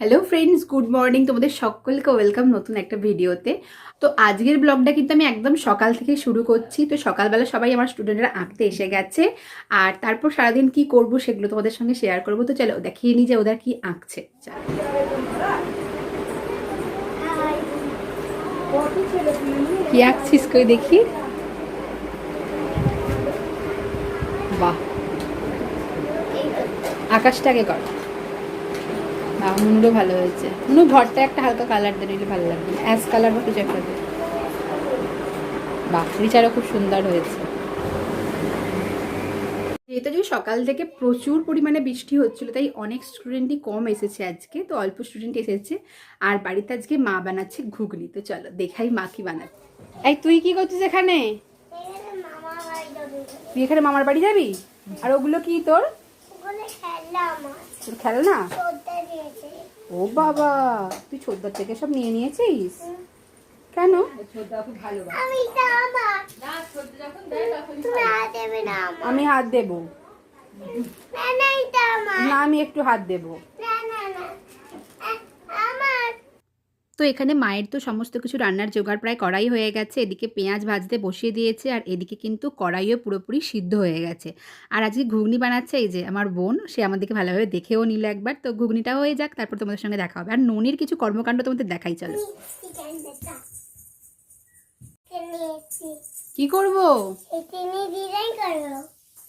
Hello friends good morning তোমাদের সকলকে welcome নতুন একটা ভিডিওতে। তো আজকের ব্লগটা কিন্তু আমি একদম সকাল থেকে শুরু করছি। তো সকালবেলা সবাই আমার স্টুডেন্টরা আঁকতে এসে গেছে। আর তারপর সারাদিন কি করব সেগুলো তোমাদের সঙ্গে শেয়ার করব। তো চলো, দেখিয়ে নিই যে ওদের কি আঁকছে। কি আঁকছিস কই দেখি? বাহ। আকাশটাকে কর। বাহ মুন্ডু ভালো হয়েছে। মুন্ডু ঘরটা একটা হালকা কালার দিয়ে নিলে ভালো লাগবে। অ্যাশ কালার বা কিছু একটা দে বাহ রিচারও খুব সুন্দর হয়েছে। যেহেতু যে সকাল থেকে প্রচুর পরিমাণে বৃষ্টি হচ্ছিল তাই অনেক স্টুডেন্টই কম এসেছে আজকে। তো অল্প স্টুডেন্ট এসেছে। আর বাড়িতে আজকে মা বানাচ্ছে ঘুগনি। তো চলো দেখাই মা কি বানাচ্ছে এই তুই কি করছিস এখানে? তুই এখানে মামার বাড়ি যাবি? আর ওগুলো কি তোর? তোর খেলনা? ও বাবা তুই ছোটদার থেকে সব নিয়ে নিয়েছিস? কেন? আমি হাত দেবো। না আমি একটু হাত দেব। তো এখানে মায়ের তো সমস্ত কিছু রান্নার জোগাড় প্রায় কড়াই হয়ে গেছে। এদিকে পেঁয়াজ ভাজতে বসিয়ে দিয়েছে আর এদিকে কিন্তু কড়াইও পুরোপুরি সিদ্ধ হয়ে গেছে। আর আজকে ঘুগনি বানাচ্ছে এই যে আমার বোন সে আমাদেরকে ভালোভাবে দেখেও নিল একবার। তো ঘুগনিটা হয়ে যাক তারপর তোমাদের সঙ্গে দেখা হবে। আর ননির কিছু কর্মকাণ্ড তোমাদের দেখাই চলো। কি করব?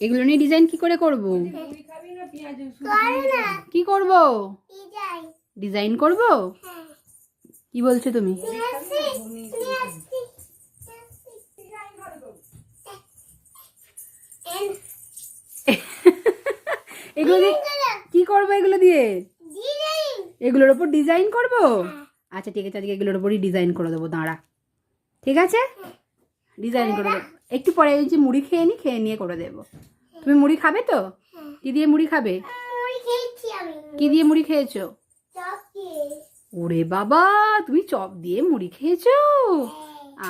এগুলো নিয়ে ডিজাইন কি করে করব? কি করব? ডিজাইন করব? কি বলছো তুমি? এগুলো কি করব এগুলো দিয়ে? এগুলোর ওপর ডিজাইন করব? আচ্ছা ঠিক আছে আজকে এগুলোর ওপরই ডিজাইন করে দেবো দাঁড়া। ঠিক আছে? ডিজাইন করে দেবো। একটু পরে এই যে মুড়ি খেয়ে নি খেয়ে নিয়ে করে দেবো। তুমি মুড়ি খাবে তো? কি দিয়ে মুড়ি খাবে? কি দিয়ে মুড়ি খেয়েছো? ওরে বাবা তুমি চপ দিয়ে মুড়ি খেয়েছো?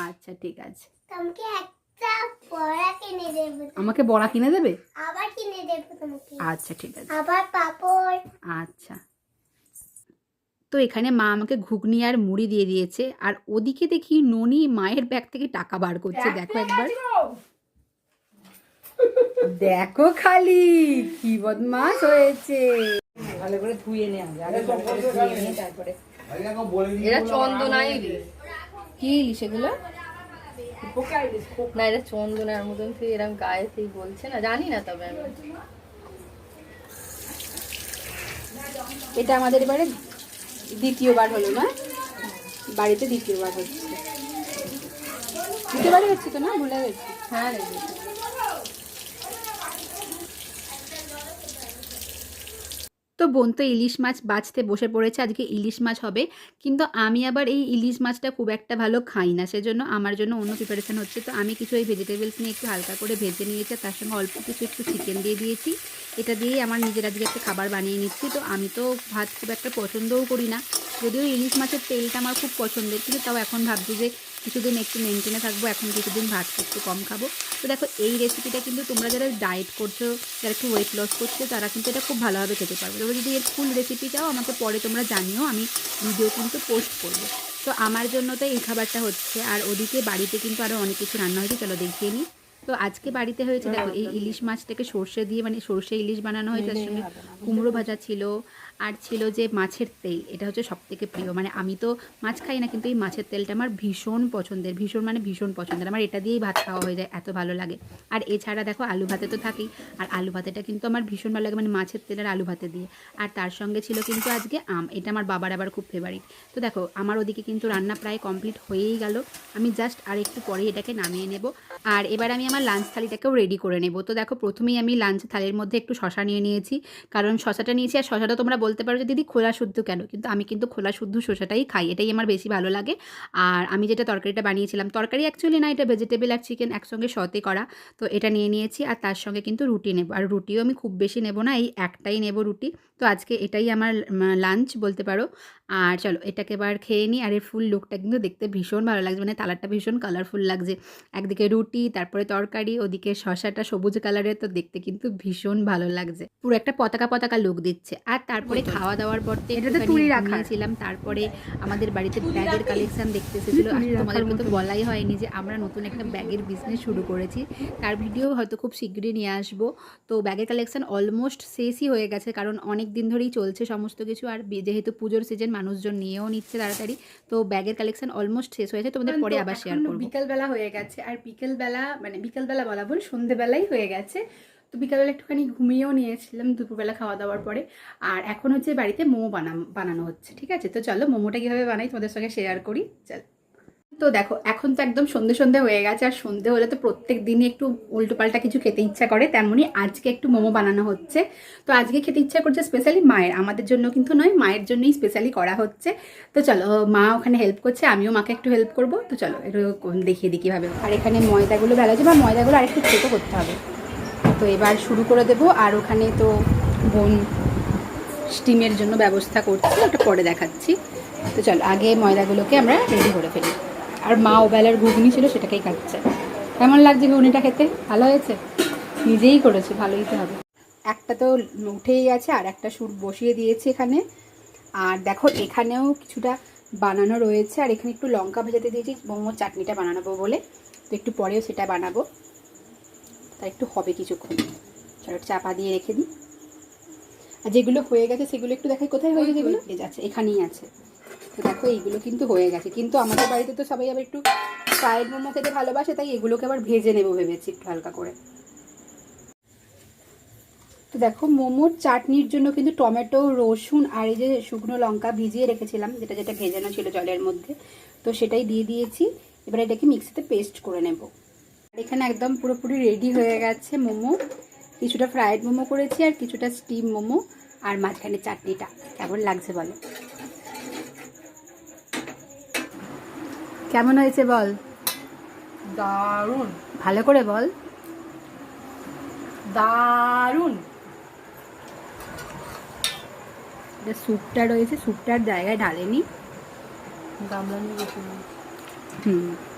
আচ্ছা ঠিক আছে। তোমাকে একটা বড়া কিনে দেবো। আমাকে বড়া কিনে দেবে? আবার কিনে দেবো তোমাকে। আচ্ছা ঠিক আছে। আবার পাপড়। আচ্ছা। তো এখানে মা আমাকে ঘুগনি আর মুড়ি দিয়ে দিয়েছে আর ওদিকে দেখি ননি মায়ের ব্যাগ থেকে টাকা বার করছে। দেখো একবার। দেখো খালি কি বদমাস হয়েছে। ভালো করে ধুয়ে নেওয়া যায় আগে তারপরে এরা ইলিশ কি ইলিশ এগুলো? না এটা চন্দনার মতন তুই এরকম গায়ে সেই বলছে না জানি না তবে আমি। এটা আমাদের এবারে দ্বিতীয়বার হলো না? বাড়িতে দ্বিতীয়বার হচ্ছে। দ্বিতীয়বারই হচ্ছে তো না? ভুলে গেছি। হ্যাঁ রে তো বোন তো ইলিশ মাছ বাছতে বসে পড়েছে, আজকে ইলিশ মাছ হবে। কিন্তু আমি আবার এই ইলিশ মাছটা খুব একটা ভালো খাই না, সেজন্য আমার জন্য অন্য প্রিপারেশান হচ্ছে। তো আমি কিছু এই ভেজিটেবলস নিয়ে একটু হালকা করে ভেজে নিয়েছি, তার সঙ্গে অল্প কিছু একটু চিকেন দিয়ে দিয়েছি। এটা দিয়েই আমার নিজের আজকে একটা খাবার বানিয়ে নিচ্ছি। তো আমি তো ভাত খুব একটা পছন্দও করি না, যদিও ইলিশ মাছের তেলটা আমার খুব পছন্দের, কিন্তু তাও এখন ভাবছি যে কিছুদিন একটু মেনটেনে থাকব এখন কিছুদিন ভাতটা একটু কম খাব। তো দেখো এই রেসিপিটা কিন্তু তোমরা যারা ডায়েট করছ যারা একটু ওয়েট লস করছ তারা কিন্তু এটা খুব ভালোভাবে খেতে পারবে। তবে যদি এর ফুল রেসিপি চাও আমাকে পরে তোমরা জানিও আমি ভিডিও কিন্তু পোস্ট করব। তো আমার জন্য তো এই খাবারটা হচ্ছে আর ওদিকে বাড়িতে কিন্তু আরও অনেক কিছু রান্না হয়েছে চলো দেখিয়ে নিই। তো আজকে বাড়িতে হয়েছে দেখো এই ইলিশ মাছটাকে সর্ষে দিয়ে মানে সর্ষে ইলিশ বানানো হয়েছে তার সঙ্গে কুমড়ো ভাজা ছিল আর ছিল যে মাছের তেল, এটা হচ্ছে সব থেকে প্রিয়। মানে আমি তো মাছ খাই না, কিন্তু এই মাছের তেলটা আমার ভীষণ পছন্দের, ভীষণ মানে ভীষণ পছন্দের। আমার এটা দিয়েই ভাত খাওয়া হয়ে যায়, এত ভালো লাগে। আর এছাড়া দেখো, আলু ভাতে তো থাকেই। আর আলু ভাতেটা কিন্তু আমার ভীষণ ভালো লাগে মানে মাছের তেল আর আলু ভাতে দিয়ে। আর তার সঙ্গে ছিল কিন্তু আজকে আম, এটা আমার বাবার আবার খুব ফেভারিট তো দেখো, আমার ওদিকে কিন্তু রান্না প্রায় কমপ্লিট হয়েই গেল। আমি জাস্ট আর একটু পরে এটাকে নামিয়ে নেব। আর এবার আমি আমার লাঞ্চ থালিটাকেও রেডি করে নেব। তো দেখো, প্রথমেই আমি লাঞ্চ থালির মধ্যে একটু শশা নিয়ে নিয়েছি। কারণ শশাটা নিয়েছি, আর শশাটা তোমরা বলতে পারো যে, দিদি, খোলা শুদ্ধ কেন? কিন্তু আমি কিন্তু খোলা শুদ্ধ শসাটাই খাই, এটাই আমার বেশি ভালো লাগে। আর আমি যেটা তরকারিটা বানিয়েছিলাম, তরকারি অ্যাকচুয়ালি না, এটা ভেজিটেবল আর চিকেন একসঙ্গে সতে করা, তো এটা নিয়ে নিয়েছি। আর তার সঙ্গে কিন্তু রুটি নেব। আর রুটিও আমি খুব বেশি নেব না, এই একটাই নেব রুটি। তো আজকে এটাই আমার লাঞ্চ বলতে পারো। আর চলো, এটাকে এবার খেয়ে নিই আর এর ফুল লুকটা কিন্তু দেখতে ভীষণ ভালো লাগছে। মানে কালারটা ভীষণ কালারফুল লাগছে। একদিকে রুটি, তারপরে তরকারি, ওদিকে শশাটা সবুজ কালারের তো দেখতে কিন্তু ভীষণ ভালো লাগছে। পুরো একটা পতাকা পতাকা লুক দিচ্ছে। আর তারপরে খাওয়া দাওয়ার পর। ঘুমিয়েছিলাম। তারপরে আমাদের বাড়িতে ব্যাগের কালেকশন দেখতে এসেছিল। তো মতো। বলাই হয়নি যে আমরা নতুন একটা ব্যাগের বিজনেস শুরু করেছি। তার ভিডিও হয়তো খুব শীঘ্রই নিয়ে আসব। তো ব্যাগের কালেকশন অলমোস্ট শেষই হয়ে গেছে। কারণ অনেক দিন ধরেই চলছে সমস্ত কিছু। আর যেহেতু পুজোর সিজন মানুষজন নিয়েও নিচ্ছে তাড়াতাড়ি। তো ব্যাগের কালেকশন অলমোস্ট শেষ হয়েছে। তোমাদের পরে আবার শেয়ার করব। বিকেলবেলা হয়ে গেছে। আর বিকেলবেলা মানে বিকেলবেলা বলা বল সন্ধেবেলাই হয়ে গেছে। তো বিকেলবেলা একটুখানি ঘুমিয়েও নিয়েছিলাম দুপুরবেলা খাওয়া দাওয়ার পরে। আর এখন হচ্ছে বাড়িতে মোমো বানা বানানো হচ্ছে, ঠিক আছে? তো চলো মোমোটা কীভাবে বানাই তোমাদের সঙ্গে শেয়ার করি। চল। তো দেখো, এখন তো একদম সন্ধে সন্ধে হয়ে গেছে, আর সন্ধে হলে তো প্রত্যেক দিনই একটু উল্টোপাল্টা কিছু খেতে ইচ্ছা করে, তেমনই আজকে একটু মোমো বানানো হচ্ছে। তো আজকে খেতে ইচ্ছা করছে স্পেশালি মায়ের, আমাদের জন্য কিন্তু নয়, মায়ের জন্যই স্পেশালি করা হচ্ছে। তো চলো, মা ওখানে হেল্প করছে, আমিও মাকে একটু হেল্প করব। তো চলো, একটু দেখিয়ে দিই কীভাবে। আর এখানে ময়দাগুলো বেলা যাবে ময়দাগুলো আরেকটু ছোটো করতে হবে। তো এবার শুরু করে দেবো। আর ওখানে তো বোন স্টিমের জন্য ব্যবস্থা করছি, ওটা পরে দেখাচ্ছি। তো চলো, আগে ময়দাগুলোকে আমরা রেডি করে ফেলি। আর মা ওবেলার ঘুগনি ছিল, সেটাকেই খাচ্ছে কেমন লাগছে ঘুগনিটা খেতে? ভালো হয়েছে? নিজেই করেছে, ভালোই তো হবে। একটা তো উঠেই গেছে, আর একটা সুর বসিয়ে দিয়েছি এখানে। আর দেখো, এখানেও কিছুটা বানানো রয়েছে। আর এখানে একটু লঙ্কা ভেজাতে দিয়েছি, মোমোর চাটনিটা বানাবো বলে। তো একটু পরেও সেটা বানাবো। তা একটু হবে কিছুক্ষণ। চলো চাপা দিয়ে রেখে দিই। আর যেগুলো হয়ে গেছে সেগুলো একটু দেখাই কোথায় হয়েছে যেগুলো? এই যাচ্ছে এখানেই আছে। তো দেখো এইগুলো কিন্তু হয়ে গেছে। কিন্তু আমাদের বাড়িতে তো সবাই আবার একটু ফ্রাইড মোমো খেতে ভালোবাসে তাই এগুলোকে আবার ভেজে নেব ভেবেছি একটু হালকা করে। তো দেখো মোমোর চাটনির জন্য কিন্তু টমেটো রসুন আর এই যে শুকনো লঙ্কা ভিজিয়ে রেখেছিলাম যেটা যেটা ভেজানো ছিল জলের মধ্যে তো সেটাই দিয়ে দিয়েছি। এবার এটাকে মিক্সিতে পেস্ট করে নেব। এখানে একদম পুরোপুরি রেডি হয়ে গেছে মোমো। কিছুটা ফ্রাইড মোমো করেছি আর কিছুটা স্টিম মোমো আর মাঝখানে চাটনিটা। কেমন লাগছে বলো? কেমন হয়েছে বল? দারুণ। ভালো করে বল। দারুণ। এটা স্যুপটা রয়েছে স্যুপটার জায়গায় ঢালেনি। গামলা নিয়ে হুম।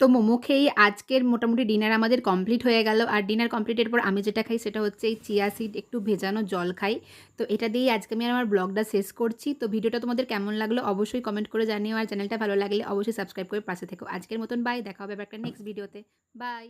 তো মোমো খেয়েই আজকের মোটামুটি ডিনার আমাদের কমপ্লিট হয়ে গেল। আর ডিনার কমপ্লিটের পর আমি যেটা খাই সেটা হচ্ছে এই চিয়া সিড একটু ভেজানো জল খাই। তো এটা দিয়েই আজকে আমি আমার ব্লগটা শেষ করছি। তো ভিডিওটা তোমাদের কেমন লাগল অবশ্যই কমেন্ট করে জানিও। আর চ্যানেলটা ভালো লাগলে অবশ্যই সাবস্ক্রাইব করে পাশে থেকো। আজকের মতন বাই দেখা হবে আবার একটা নেক্সট ভিডিওতে বাই